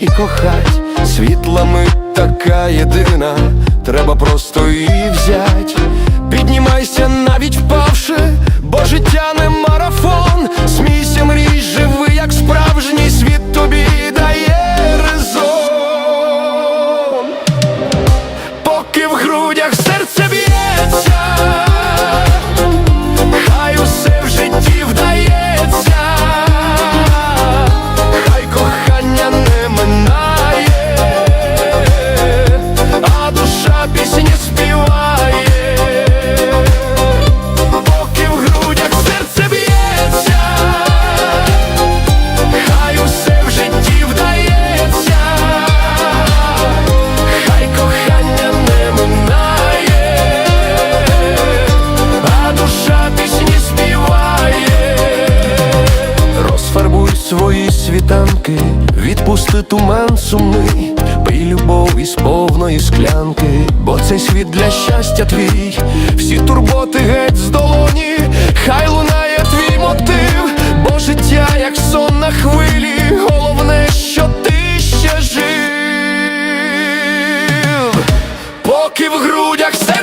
і кохать. Світлами така єдина, треба просто її взять. Піднімайся навіть впавши, свої світанки, відпусти туман сумний, пий любов із повної склянки, бо цей світ для щастя твій, всі турботи геть з долоні, хай лунає твій мотив, бо життя, як сон на хвилі, головне, що ти ще жив, поки в грудях все